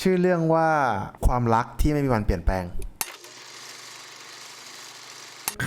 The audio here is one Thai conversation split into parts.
ชื่อเรื่องว่าความรักที่ไม่มีวันเปลี่ยนแปลง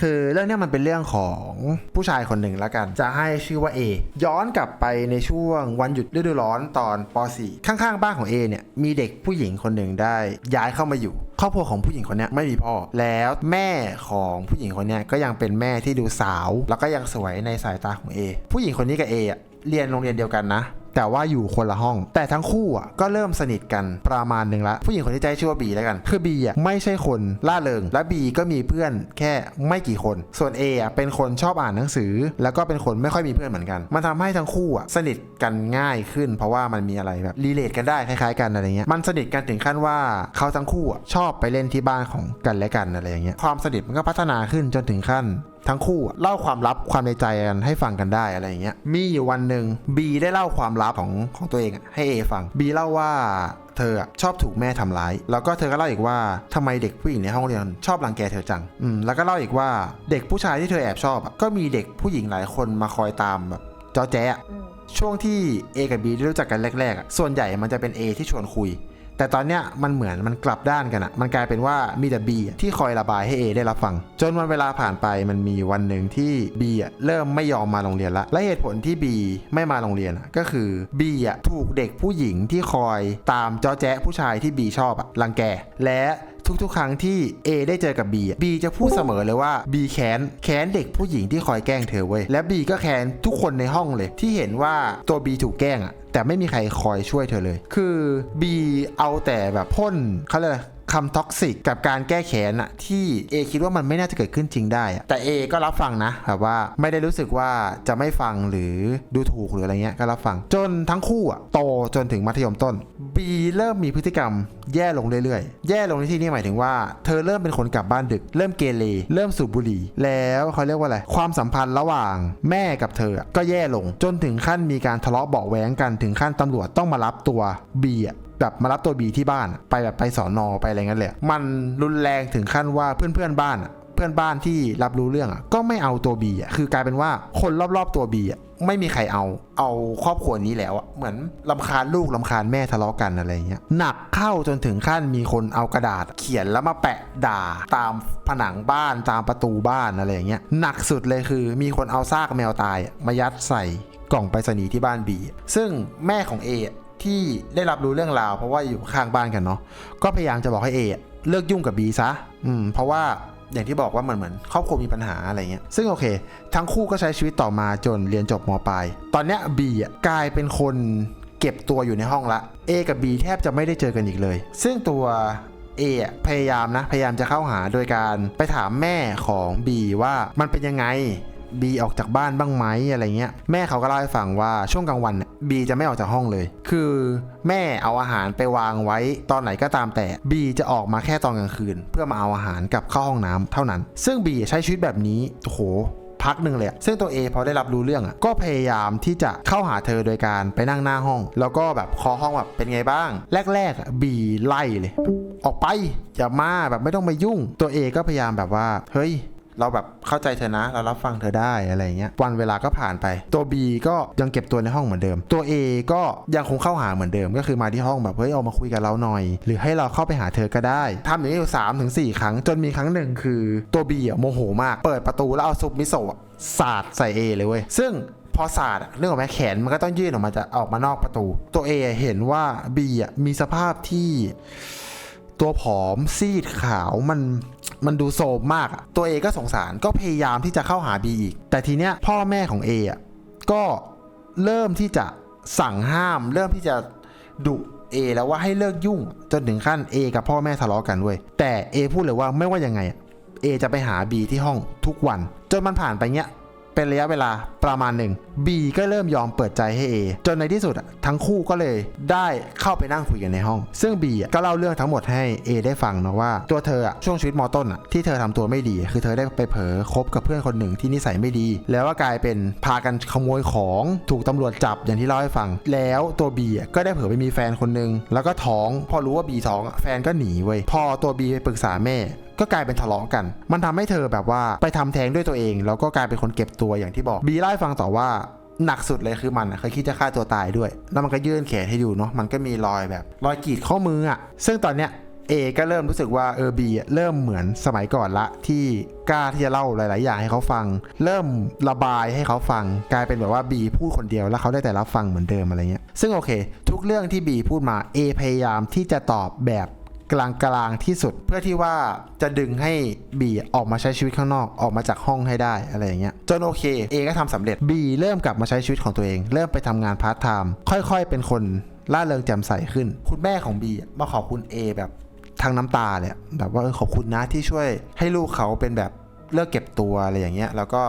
คือเรื่องนี้มันเป็นเรื่องของผู้ชายคนหนึ่งแล้วกัน จะให้ชื่อว่า A ย้อนกลับไปในช่วงวันหยุดฤดูร้อนตอนป .4 ข้างๆ บ้านของ A เนี่ยมีเด็กผู้หญิงคนหนึ่งได้ย้ายเข้ามาอยู่ครอบครัวของผู้หญิงคนนี้ไม่มีพ่อ แล้วแม่ของผู้หญิงคนนี้ก็ยังเป็นแม่ที่ดูสาว แล้วก็ยังสวยในสายตาของ A ผู้หญิงคนนี้กับ A อะเรียนโรงเรียนเดียวกันนะ แต่ว่าอยู่คนละห้อง แต่ทั้งคู่อะก็เริ่มสนิทกันประมาณหนึ่งละ ผู้หญิงคนที่ใจชื่อว่าบีแล้วกัน คือบีอะไม่ใช่คนล่าเริง และบีก็มีเพื่อนแค่ไม่กี่คน ส่วน A อะเป็นคนชอบอ่านหนังสือ แล้วก็เป็นคนไม่ค่อยมีเพื่อนเหมือนกัน มันทำให้ทั้งคู่อะสนิทกันง่ายขึ้น เพราะว่ามันมีอะไรแบบรีเลทกันได้คล้ายๆกันอะไรเงี้ย มันสนิทกันถึงขั้นว่าเขาทั้งคู่อะชอบไปเล่นที่บ้านของกันและกันอะไรอย่างเงี้ย ความสนิทมันก็พัฒนาขึ้นจนถึงขั้น ทั้งคู่อะเล่าความลับความในใจกันให้ฟังกันได้อะไรอย่างเงี้ยมีอยู่วันหนึ่งบีได้เล่าความลับของของตัวเองอะให้เอฟังบีเล่าว่าเธออะชอบถูกแม่ทำร้าย แล้วก็เธอก็เล่าอีกว่าทำไมเด็กผู้หญิงในห้องเรียนชอบรังแกเธอจัง อืม แล้วก็เล่าอีกว่าเด็กผู้ชายที่เธอแอบชอบอะก็มีเด็กผู้หญิงหลายคนมาคอยตามแบบจอแจ๊ะอืมช่วงที่ A กับ B ได้รู้จักกันแรกๆอะส่วนใหญ่มันจะเป็น A ที่ชวนคุย แต่ตอนเนี้ยมันเหมือนมันกลับด้านกันอะมันกลายเป็นว่ามีแต่ B ที่คอยระบายให้ A ได้รับฟัง จนวันเวลาผ่านไปมันมีวันหนึ่งที่ B อะเริ่มไม่ยอมมาโรงเรียนละ และเหตุผลที่ B ไม่มาโรงเรียนก็คือ B อะถูกเด็กผู้หญิงที่คอยตามจอแจ๊ผู้ชายที่ B ชอบอะรังแก และทุกๆ ครั้งที่ A ได้เจอกับ B B จะพูดเสมอเลยว่า B แค้น แค้นเด็กผู้หญิงที่คอยแกล้งเธอเว้ย และ B ก็แค้นทุกคนในห้องเลย ที่เห็นว่าตัว B ถูกแกล้งอะ แต่ไม่มีใครคอยช่วยเธอเลย คือบีเอาแต่แบบพ่นเขาเรียก คำท็อกซิกกับการแก้แค้นอะที่ A คิดว่ามันไม่น่าจะเกิดขึ้นจริงได้ แต่ A ก็รับฟังนะแบบว่าไม่ได้รู้สึกว่าจะไม่ฟังหรือดูถูกหรืออะไรเงี้ยก็รับฟัง จนทั้งคู่อะโตจนถึงมัธยมต้น B เริ่มมีพฤติกรรมแย่ลงเรื่อยๆ แย่ลงในที่นี้หมายถึงว่า เธอเริ่มเป็นคนกลับบ้านดึก เริ่มเกเรเริ่มสูบบุหรี่ แล้วเขาเรียกว่าอะไร ความสัมพันธ์ระหว่างแม่กับเธอก็แย่ลง จนถึงขั้นมีการทะเลาะเบาะแว้งกันถึงขั้นตำรวจต้องมารับตัว B อะ แบบมารับตัว B ที่บ้านไปแบบไปสอนอไปอะไรเงี้ยเลยมันรุนแรงถึงขั้นว่าเพื่อนๆบ้านเพื่อนบ้านที่รับรู้เรื่องอะก็ไม่เอาตัวบีอะคือกลายเป็นว่าคนรอบๆตัวบีอะไม่มีใครเอา เอาครอบครัวนี้แล้วอะเหมือนลำคาญลูกลำคาญแม่ทะเลาะกันอะไรเงี้ยหนักเข้าจนถึงขั้นมีคนเอากระดาษ เขียนแล้วมาแปะด่าตามผนังบ้านตามประตูบ้านอะไรเงี้ยหนักสุดเลยคือมีคนเอาซากแมวตายมายัดใส่กล่องไปรษณีย์ที่บ้านบีซึ่งแม่ของเอ ที่ได้รับรู้เรื่องราว เพราะว่าอยู่ข้างบ้านกันเนาะก็พยายามจะบอกให้เอเลิกยุ่งกับบีซะอืมเพราะว่าอย่างที่บอกว่าเหมือนเหมือนครอบครัวมีปัญหาอะไรเงี้ย ซึ่งโอเค ทั้งคู่ก็ใช้ชีวิตต่อมาจนเรียนจบมปลาย ตอนเนี้ยบีอะกลายเป็นคนเก็บตัวอยู่ในห้องละ A กับ B แทบจะไม่ได้เจอกันอีกเลย ซึ่งตัว A อะพยายามนะ พยายามจะเข้าหาโดยการไปถามแม่ของ B ว่ามันเป็นยังไง บีออกจากบ้านบ้างไหมอะไรเงี้ยแม่เขาก็เล่าให้ฟังว่าช่วงกลางวันบีจะไม่ออกจากห้องเลย คือแม่เอาอาหารไปวางไว้ตอนไหนก็ตามแต่บีจะออกมาแค่ตอนกลางคืน เพื่อมาเอาอาหารกับเข้าห้องน้ำเท่านั้น ซึ่งบีใช้ชีวิตแบบนี้โอ้โหพักหนึ่งเลยซึ่งตัว A พอได้รับรู้เรื่องอะก็พยายามที่จะเข้าหาเธอโดยการไปนั่งหน้าห้อง แล้วก็แบบคอห้องแบบเป็นไงบ้าง แรกๆอะบีไล่เลย ออกไปอย่ามาแบบไม่ต้องมายุ่ง ตัว A ก็พยายามแบบว่าเฮ้ย เราแบบเข้าใจเธอนะ เรารับฟังเธอได้อะไรเงี้ยวันเวลาก็ผ่านไป ตัว B ก็ยังเก็บตัวในห้องเหมือนเดิม ตัว A ก็ยังคงเข้าหาเหมือนเดิม ก็คือมาที่ห้องแบบเฮ้ยเอามาคุยกับเราหน่อย หรือให้เราเข้าไปหาเธอก็ได้ทำอย่างนี้อยู่สามถึงสี่ครั้ง จนมีครั้งหนึ่งคือตัว B อะโมโหมาก เปิดประตูแล้วเอาซุปมิโซะสาดใส่ A เลยเว้ยซึ่งพอสาดเรื่องของแม่แขนมันก็ต้องยื่นออกมาจะออกมานอกประตู ตัว A เห็นว่า B อะมีสภาพที่ ตัวผอมซีดขาวมันมันดูโซมมากอะตัวเอก็สงสารก็พยายามที่จะเข้าหาบีอีก แต่ทีเนี้ยพ่อแม่ของเออะก็เริ่มที่จะสั่งห้าม เริ่มที่จะดุเอแล้วว่าให้เลิกยุ่ง จนถึงขั้น A กับพ่อแม่ทะเลาะกันเว้ยแต่ A พูดเลยว่าไม่ว่ายังไงอะ A จะไปหา B ที่ห้องทุกวัน จนมันผ่านไปเนี้ย เป็นระยะเวลาประมาณหนึ่ง B ก็เริ่มยอมเปิดใจให้ A จนในที่สุดทั้งคู่ก็เลยได้เข้าไปนั่งคุยกันในห้อง ซึ่ง B ก็เล่าเรื่องทั้งหมดให้ A ได้ฟังนะว่า ตัวเธอช่วงชีวิตมต้นที่เธอทำตัวไม่ดี คือเธอได้ไปเผลอคบกับเพื่อนคนหนึ่งที่นิสัยไม่ดี แล้วก็กลายเป็นพากันขโมยของถูกตำรวจจับอย่างที่เล่าให้ฟัง แล้วตัว B ก็ได้เผลอไปมีแฟนคนหนึ่งแล้วก็ท้อง พอรู้ว่า B ท้องแฟนก็หนีเว้ยพอตัว B ไปปรึกษาแม่ก็กลายเป็นทะเลาะกัน มันทำให้เธอแบบว่าไปทำแท้งด้วยตัวเอง แล้วก็กลายเป็นคนเก็บตัวอย่างที่บอก บีเล่ฟังต่อว่าหนักสุดเลยคือมันเคยคิดจะฆ่าตัวตายด้วย แล้วมันก็ยื่นแขนให้ดูเนาะ มันก็มีรอยแบบ รอยกรีดข้อมืออะซึ่งตอนเนี้ยเอก็เริ่มรู้สึกว่าเออบีเริ่มเหมือนสมัยก่อนละที่กล้าที่จะเล่าหลาย ๆ อย่างให้เขาฟัง เริ่มระบายให้เขาฟัง กลายเป็นแบบว่าบีพูดคนเดียวแล้วเขาได้แต่รับฟังเหมือนเดิมอะไรเงี้ยซึ่งโอเค ทุกเรื่องที่บีพูดมาเอพยายามที่จะตอบแบบ กลางๆที่สุดเพื่อที่ว่าจะดึงให้บีออกมาใช้ชีวิตข้างนอกออกมาจากห้องให้ได้อะไรอย่างเงี้ยจนโอเคเอก็ทำสำเร็จบีเริ่มกลับมาใช้ชีวิตของตัวเอง เริ่มไปทำงานพาร์ทไทม์ค่อยๆ เป็นคนล่าเริงแจ่มใสขึ้น คุณแม่ของบีมาขอบคุณเอแบบทั้งน้ำตาเลยแบบว่าขอบคุณนะที่ช่วยให้ลูกเขาเป็นแบบเลิกเก็บตัวอะไรอย่างเงี้ยแล้วก็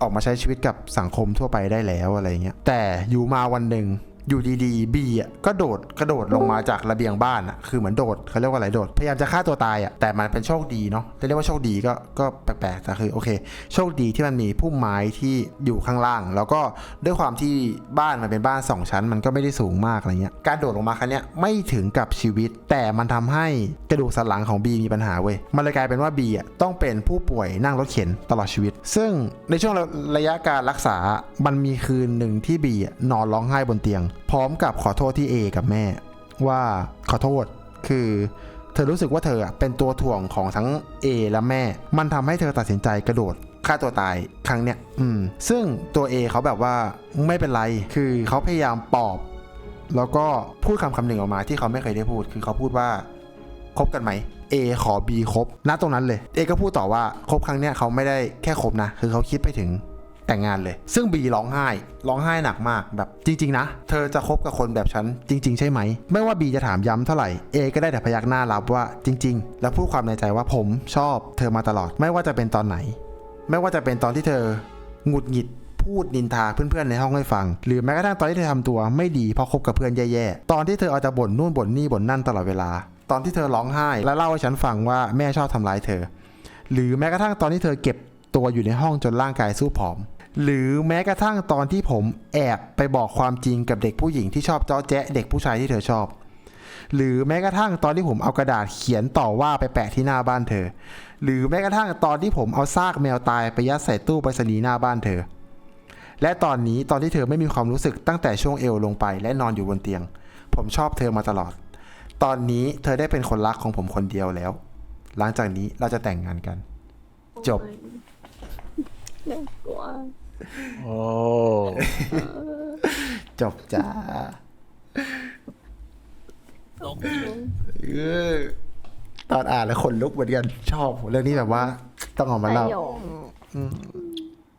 ออกมาใช้ชีวิตกับสังคมทั่วไปได้แล้วอะไรเงี้ยแต่อยู่มาวันหนึ่ง อยู่ดีๆบีอะก็โดดกระโดดลงมาจากระเบียงบ้านอะคือเหมือนโดดเขาเรียกว่าอะไรโดดพยายามจะฆ่าตัวตายอะแต่มันเป็นโชคดีเนาะจะเรียกว่าโชคดีก็ก็แปลกๆแต่คือโอเค โชคดีที่มันมีพุ่มไม้ที่อยู่ข้างล่าง แล้วก็ด้วยความที่บ้านมันเป็นบ้านสองชั้น มันก็ไม่ได้สูงมากอะไรเงี้ยการโดดลงมาครั้งเนี้ยไม่ถึงกับชีวิต แต่มันทำให้กระดูกสันหลังของบีมีปัญหาเว้ยมันเลยกลายเป็นว่าบีอะต้องเป็นผู้ป่วยนั่งรถเข็นตลอดชีวิต ซึ่งในช่วงระยะการรักษามันมีคืนหนึ่งที่บีนอนร้องไห้บนเตียงพร้อมกับขอโทษที่เอกับแม่ ว่าขอโทษคือเธอรู้สึกว่าเธอเป็นตัวถ่วงของทั้ง A และแม่ มันทำให้เธอตัดสินใจกระโดดฆ่าตัวตายครั้งเนี้ย อืม ซึ่งตัว A เขาแบบว่าไม่เป็นไร คือเขาพยายามปอบ แล้วก็พูดคำคำหนึ่งออกมาที่เขาไม่เคยได้พูด คือเขาพูดว่าคบกันไหม A ขอ B คบณตรงนั้นเลย A ก็พูดต่อว่าคบครั้งเนี้ยเขาไม่ได้แค่คบนะ คือเขาคิดไปถึง แต่งงานเลย ซึ่ง B ร้องไห้ ร้องไห้หนักมากแบบจริง ๆ นะ เธอจะคบกับคนแบบฉันจริง ๆ ใช่ไหม ไม่ว่า B จะถามย้ำเท่าไหร่ A ก็ได้แต่พยักหน้ารับว่าจริง ๆ แล้วพูดความในใจว่าผมชอบ เธอมาตลอดไม่ว่าจะเป็นตอนไหน ไม่ว่าจะเป็นตอนที่เธอหงุดหงิดพูดนินทาเพื่อนๆในห้องให้ฟัง หรือแม้กระทั่งตอนที่เธอทำตัวไม่ดีเพราะคบกับเพื่อนแย่ๆ ตอนที่เธอเอาแต่บ่นนู่นบ่นนี่บ่นนั่นตลอดเวลา ตอนที่เธอร้องไห้และเล่าให้ฉันฟังว่าแม่ชอบทำร้ายเธอ หรือแม้กระทั่งตอนที่เธอเก็บ ตัวอยู่ในห้องจนร่างกายสู้ผอม หรือแม้กระทั่งตอนที่ผมแอบไปบอกความจริงกับเด็กผู้หญิงที่ชอบเจ้อแจ๊ะเด็กผู้ชายที่เธอชอบ หรือแม้กระทั่งตอนที่ผมเอากระดาษเขียนต่อว่าไปแปะที่หน้าบ้านเธอ หรือแม้กระทั่งตอนที่ผมเอาซากแมวตายไปยัดใส่ตู้ไปรษณีย์หน้าบ้านเธอ และตอนนี้ตอนที่เธอไม่มีความรู้สึกตั้งแต่ช่วงเอวลงไปและนอนอยู่บนเตียง ผมชอบเธอมาตลอด ตอนนี้เธอได้เป็นคนรักของผมคนเดียวแล้ว หลังจากนี้เราจะแต่งงานกัน จบ น่ากลัวโอ้จบจ้าเออตอนอ่านแล้วขนลุกเหมือนกันชอบเรื่องนี้แบบว่า ต้องออกมาสเล่า ยอง อืม